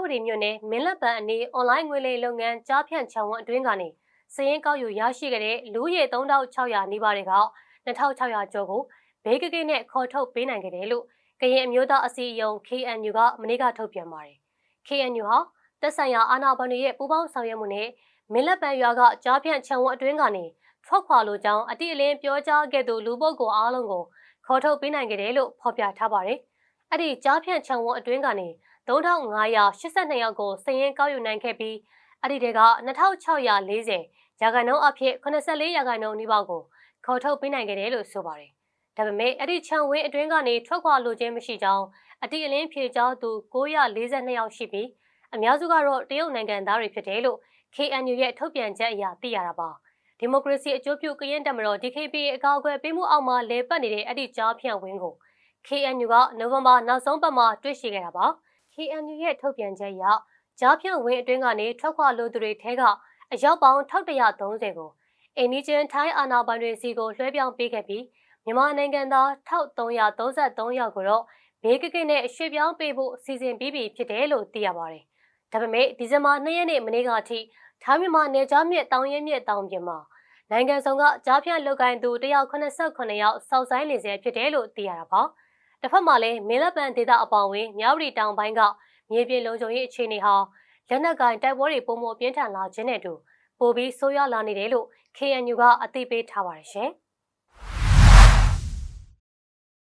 ဝတီမြို့နယ်မင်းလက်ပံအနီးအွန်လိုင်းငွေလိမ်လုပ်ငန်းကြားဖြန့်ချောင်းဝန်းအတွင်းကနေစည်ရင်းကောက်ယူရရှိခဲ့တဲ့လူရေ3600နီးပါးတွေက2600ကျော်ကိုဘေးကကိနဲ့ခေါ်ထုတ်ပေးနိုင်ခဲ့တယ်လို့ကရင်အမျိုးသားအစည်းအရုံး KNU ကမနေ့ကထုတ်ပြန်ပါတယ်။ KNU ဟာသက်ဆိုင်ရာအာဏာပိုင်တွေရဲ့ပူးပေါင်းဆောင်ရွက်မှုနဲ့မင်းလက်ပံရွာကကြားဖြန့်ချောင်းဝန်းအတွင်းကနေထွက်ခွာလိုကြောင်းအတိအလင်းပြောကြားခဲ့သူလူပုဂ္ဂိုလ်အားလုံးကိုခေါ်ထုတ်ပေးနိုင်ခဲ့တယ်လို့ဖော်ပြထားပါတယ်။အဲ့ဒီကြားဖြန့်ချောင်းဝန်းအတွင်းကနေ 3582ယောက်ကိုစည်ရင်းကောက်ယူနိုင်ခဲ့ပြီးအဲ့ဒီတဲက2640ရာခိုင်နှုန်းအဖြစ်84ရာခိုင်နှုန်းနီးပါးကိုခေါ်ထုတ်ပေးနိုင်ခဲ့တယ်လို့ဆိုပါတယ်။ဒါပေမဲ့အဲ့ဒီချံဝင်းအတွင်းကနေထွက်ခွာလိုခြင်းမရှိကြောင်းအတိအလင်းဖြေကြားသူ942ယောက်ရှိပြီးအများစုကတော့တရုတ်နိုင်ငံသားတွေဖြစ်တယ်လို့ KNU ရဲ့ထုတ်ပြန်ချက်အရသိရတာပါ။ဒီမိုကရေစီအကျိုးပြုကရင်တပ်မတော် DKPA အကောက်အကွယ်ပေးမှုအောက်မှာလဲပတ်နေတဲ့အဲ့ဒီကြားဖြန့်ဝင်းကို KNU ကနိုဝင်ဘာနောက်ဆုံးပတ်မှာတွေ့ရှိခဲ့တာပါ။ KNU ရဲ့ထုတ်ပြန်ချက်အရကြားဖြန့်ဝင်းအတွင်းကနေထွက်ခွာလိုသူတွေထဲကအယောက်ပေါင်း1130ကိုအိန္ဒိချင်းထိုင်းအာဏာပိုင်တွေစီကိုလွှဲပြောင်းပေးခဲ့ပြီးမြန်မာနိုင်ငံသား1333ယောက်ကိုတော့ဘေးကကိနဲ့ရွှေ့ပြောင်းပေးဖို့စီစဉ်ပြီးပြီဖြစ်တယ်လို့သိရပါတယ်။ဒါပေမဲ့ဒီဇင်ဘာ2ရက်နေ့မနေ့ကအထိထိုင်းမြန်မာနယ်ကြားမြစ်တောင်ရဲမြစ်တောင်ပြင်မှာနိုင်ငံဆောင်ကကြားဖြန့်လုတ်ကိုင်းသူ189ယောက်စောက်ဆိုင်နေစေဖြစ်တယ်လို့သိရတာပါ။ တစ်ဖက်မှာလည်းမင်းလက်ပံဒေသအပေါင်းဝင်မြောက်ရီတောင်ပိုင်းကမြေပြင်လုံခြုံရေးအခြေအနေဟာလက်နက်ကင်တိုက်ပွဲတွေပုံမပြင်းထန်လာခြင်းနဲ့တူပိုပြီးဆိုးရွားလာနေတယ်လို့ KNU ကအသိပေးထားပါတယ်ရှင်။